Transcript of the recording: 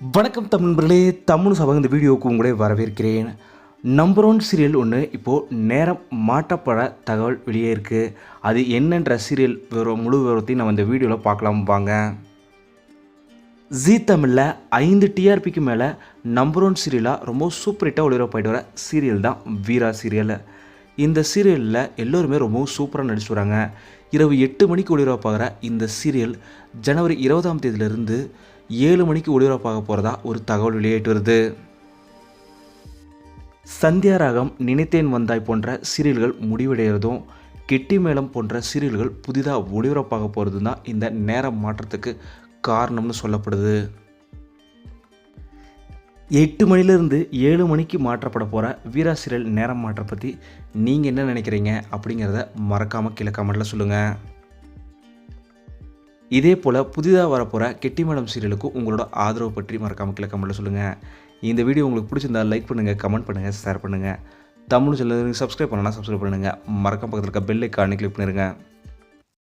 வணக்கம் தமிழர்களே தமிழ் சபை இந்த வீடியோவுக்கு உங்களே வரவேற்கிறேன். நம்பர் ஒன் சீரியல் ஒன்று இப்போது நேரம் மாற்றப்பட தகவல் வெளியே இருக்குது அது என்னன்ற சீரியல் விவரம் முழு விவரத்தையும் நம்ம இந்த வீடியோவில் பார்க்கலாம் வாங்க. ஜீ தமிழில் ஐந்து டிஆர்பிக்கு மேலே நம்பர் ஒன் சீரியலாக ரொம்ப சூப்பர் ஹிட்டாக ஒளிபரப்பாயிட்டு வர சீரியல் தான் வீரா சீரியல் இந்த சீரியலில் எல்லோருமே ரொம்பவும் சூப்பராக நடிச்சு வராங்க. இரவு எட்டு மணிக்கு ஒளிபரப்பாகிற இந்த சீரியல் ஜனவரி இருபதாம் தேதியிலிருந்து ஏழு மணிக்கு ஒளிபரப்பாக போகிறதா ஒரு தகவல் வெளியிட்டு வருது. சந்தியா ராகம் நினைத்தேன் வந்தாய் போன்ற சீரியல்கள் முடிவடைகிறதும் கெட்டி மேளம் போன்ற சீரியல்கள் புதிதாக ஒளிபரப்பாக போகிறது தான் இந்த நேர மாற்றத்துக்கு காரணம்னு சொல்லப்படுது. எட்டு மணிலேருந்து ஏழு மணிக்கு மாற்றப்பட போகிற வீரா சீரியல் நேரம் மாற்றம் பற்றி நீங்கள் என்ன நினைக்கிறீங்க அப்படிங்கிறத மறக்காமல் கீழே கமெண்ட்டில் சொல்லுங்கள் இதே போல் புதிதாக வரப்போகிற கெட்டி மேடம் சீரியலுக்கும் உங்களோட ஆதரவு பற்றி மறக்காமல் கீழே கமெண்ட்டில் சொல்லுங்கள் இந்த வீடியோ உங்களுக்கு பிடிச்சிருந்தா லைக் பண்ணுங்கள் கமெண்ட் பண்ணுங்கள் ஷேர் பண்ணுங்கள் தமிழ் சேனலுக்கு சப்ஸ்கிரைப் பண்ணலாம் சப்ஸ்கிரைப் பண்ணுங்கள் மறக்காம பக்கத்தில் இருக்க பெல் ஐக்கானே கிளிக் பண்ணிடுங்க